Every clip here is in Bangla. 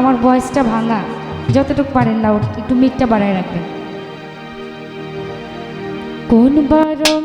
আমার ভয়েসটা ভাঙা। যতটুকু পারেন লাউড একটু মিটটা বাড়ায় রাখবেন। কোন বারম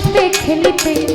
খেলিতে খেলিতে